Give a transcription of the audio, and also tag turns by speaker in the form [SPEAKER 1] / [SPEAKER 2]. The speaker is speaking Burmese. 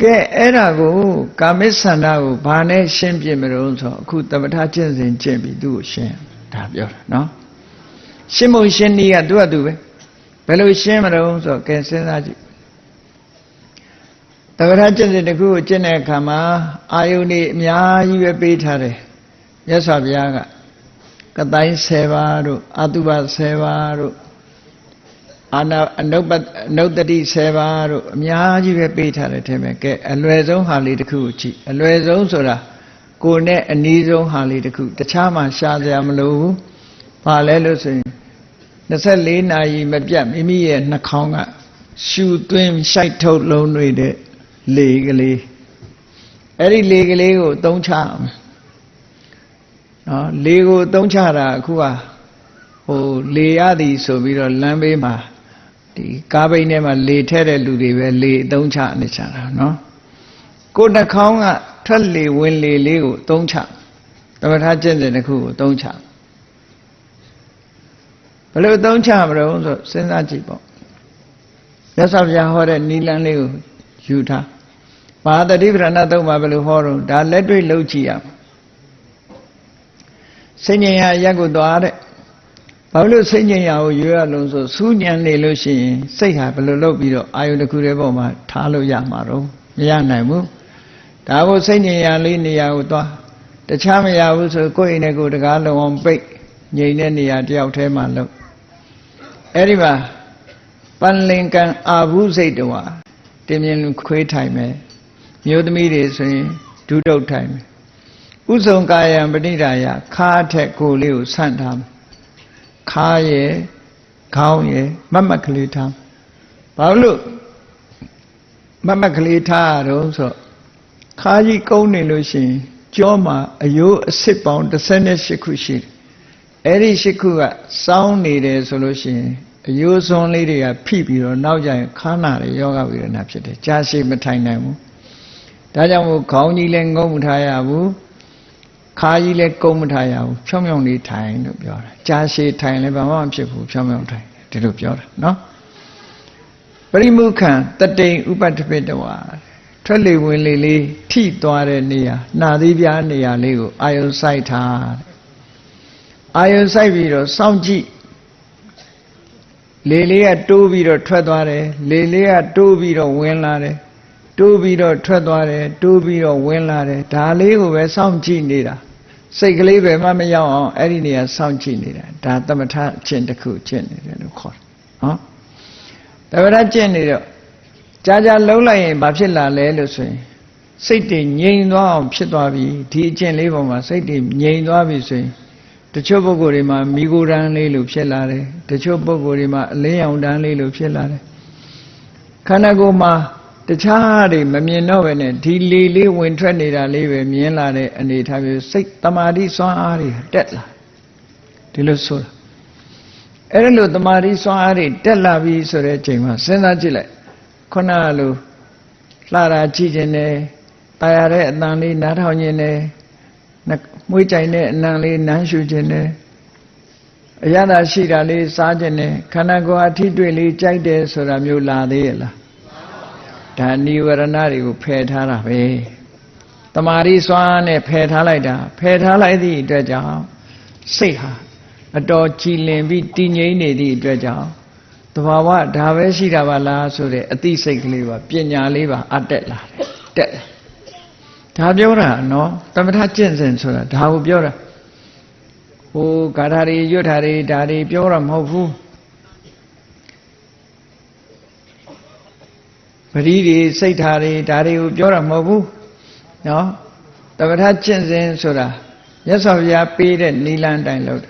[SPEAKER 1] ကဲအဲ့ဒါကိုကာမိဆန္ဒကိုဘာနဲ့ရှင်းပြမလို့ဆိုအခုသမထကျင့်စဉ်ကျင့်ပြီးသူ့ကိုရှင်းဒါပြောတာနော်ရှင်းမရှင်းနည်းကသူ့အတူပဲဘယ်လိုရှင်းမလို့ဆိုကဲစဉ်းစားကြည့်သမထကျင့်စဉ်တစ်ခုကိုကျင့်တဲ့အခါမှာအာယုန်นี่အများကြီးပဲပေးထားတယ်မြတ်စွာဘုရားကကတိုင်း10ပါးတို့အတုပ10ပါးတို့ အာနာအနုပ္ပအနုတ္တိ7ပါးတို့အများကြီးပဲပေးထားတယ်ထင်မယ်ကဲအလွယ်ဆုံးဟာလေးတစ်ခုကိုကြည့်အလွယ်ဆုံးဆိုတာကိုယ်နဲ့အနီးဆုံးဟာလေးတစ်ခုတခြားမှရှားစရာမလိုဘူးဘာလဲလို့ဆိုရင်24နာရီမပြတ်မိမိရဲ့နှာခေါင်းကရှူသွင်းရှိုက်ထုတ်လုံးတွေတဲ့လေကလေးအဲ့ဒီလေကလေးကိုသုံးချအောင်နော်လေကိုသုံးချတာအခုကဟိုလေရသည်ဆိုပြီးတော့လမ်းဘေးမှာ ဒီကားဘိန်းထဲမှာလေထဲတဲ့လူတွေပဲလေအသုံးချနေကြတာနော်ကိုယ်နှာခေါင်းကထွက်လေဝင်လေလေးကိုသုံးချသမထကျင့်စဉ်တစ်ခုကိုသုံးချဘယ်လိုသုံးချမလို့ဆိုစဉ်းစားကြည့်ပေါ့ရသော်ပြဟောတဲ့နီလန်းလေးကိုယူထားဘာတတိပရဏသုံးပါဘယ်လိုဟောတော့ဒါလက်တွေ့လုပ်ကြည့်ရမှာစိတ်ဉ္ဇာရက်ကိုသွားတဲ့ ဘာလို့စိတ်ဉ္ဇာကိုရွေးရလုံးဆိုစူးညံနေလို့ရှိရင်စိတ်ဟာဘယ်လိုလုပ်ပြီးတော့အာယုန်တစ်ခုတည်းပေါ်မှာထားလို့ရမှာတော့မရနိုင်ဘူးဒါကိုစိတ်ဉ္ဇာလေးနေရာကိုသွားတခြားမရဘူးဆိုကိုယ့်အိမ်နဲ့ကိုယ်တကားလုံးအောင်ပိတ်ငြိမ်တဲ့နေရာတယောက်တည်းမှာလုပ်အဲ့ဒီမှာပန်လင်ကံအာဘူးစိတ်တော်တင်းမြင်ခွေးထိုင်မယ်မျိုးသမီးတွေဆိုရင်ဒုတုတ်ထိုင်မယ်ဥဇုံကာယံပဏိဒါယခါထက်ကိုယ်လေးကိုဆန့်ထားမယ် ခါရဲ့ခေါင်းရဲ့မတ်မတ်ကလေးထားဘာလို့မတ်မတ်ကလေးထားရတော့ဆိုခါကြီးကုန်းနေလို့ရှိရင်ကြောမှာအယိုးအစ်စ်ပေါင်း18ခုရှိတယ်အဲ့ဒီ၈ခုကစောင်းနေတယ်ဆိုလို့ရှိရင်အယိုးစွန်းလေးတွေကဖိပြီးတော့နောက်ကျရင်ခါနာတွေယောဂဝိရဏဖြစ်တယ်ကြာရှည်မထိုင်နိုင်ဘူးဒါကြောင့်မို့ခေါင်းကြီးလည်းငုံမထားရဘူး ခါကြီးလည်းကုန်းမထားရဘူးဖြောင်းဖြောင်းလေးထိုင်လို့ပြောတာကြာရှည်ထိုင်လည်းဘာမှမဖြစ်ဘူးဖြောင်းဖြောင်းထိုင်ဒီလိုပြောတာနော်ပရိမုခံတတိန်ဥပတ္တပိတဝါထွက်လေဝင်လေလေးထိသွားတဲ့နေရာနာသီးပြားနေရာလေးကိုအာယုစိုက်ထားအာယုစိုက်ပြီးတော့စောင့်ကြည့်လေလေးကတိုးပြီးတော့ထွက်သွားတယ်လေလေးကတိုးပြီးတော့ဝင်လာတယ်တိုးပြီးတော့ထွက်သွားတယ်တိုးပြီးတော့ဝင်လာတယ်ဒါလေးကိုပဲစောင့်ကြည့်နေတာ စိတ်ကလေးပဲမမရောက်အောင်အဲ့ဒီနေရာစောင့်ကြည့်နေတာဒါသမထအကျင့်တစ်ခုကျင့်နေတယ်လို့ခေါ်တယ်နော်သမထကျင့်နေတော့ကြာကြာလုံးလိုက်ရင်ဘာဖြစ်လာလဲလို့ဆိုရင်စိတ်တွေငြိမ်သွားအောင်ဖြစ်သွားပြီဒီအကျင့်လေးပေါ်မှာစိတ်တွေငြိမ်သွားပြီဆိုရင်တချို့ပုဂ္ဂိုလ်တွေမှာမိโกရန်လေးလို့ဖြစ်လာတယ်တချို့ပုဂ္ဂိုလ်တွေမှာအလင်းရောင်တန်းလေးလို့ဖြစ်လာတယ်ခန္ဓာကိုယ်မှာ တခြားတွေမမြင်တော့ပဲနဲ့ဒီလေလေးဝင်ထွက်နေတာလေးပဲမြင်လာတဲ့အနေထားမျိုးစိတ်တမာတိစွမ်းအားတွေတက်လာဒီလိုဆိုတာအဲ့ဒါလို့တမာတိစွမ်းအားတွေတက်လာပြီဆိုတဲ့အချိန်မှာစဉ်းစားကြည့်လိုက်ခုနကလိုလှတာကြည့်ခြင်းနဲ့တာယာတဲ့အတန်လေးနားထောင်ခြင်းနဲ့မွေးကြိုင်တဲ့အနံလေးနမ်းရှူခြင်းနဲ့အရသာရှိတာလေးစားခြင်းနဲ့ခန္ဓာကိုယ်အထိတွေ့လေးကြိုက်တယ်ဆိုတာမျိုးလာသေးရဲ့လား ဒါနိဝရဏတွေကိုဖယ်ထားတာပဲတမာရီစွမ်းနဲ့ဖယ်ထားလိုက်တာဖယ်ထားလိုက်သည့်အတွက်ကြောင့်စိတ်ဟာအတော်ကြည်လင်ပြီးတည်ငြိမ်နေသည့်အတွက်ကြောင့်တဘာဝဒါပဲရှိတာပါလားဆိုတဲ့အသိစိတ်ကလေးပါပညာလေးပါအတက်လာတယ်တက်တယ်ဒါပြောတာနော်သမထကျင့်စဉ်ဆိုတာဒါကိုပြောတာဟိုဂါထာတွေရွတ်ထာတွေဒါတွေပြောတာမဟုတ်ဘူး ပရိတွေစိတ်ထားတွေဒါတွေကိုပြောတာမဟုတ်ဘူးနော်သမထကျင့်စဉ်ဆိုတာမြတ်စွာဘုရားပေးတဲ့နိလန်းတိုင်းလို့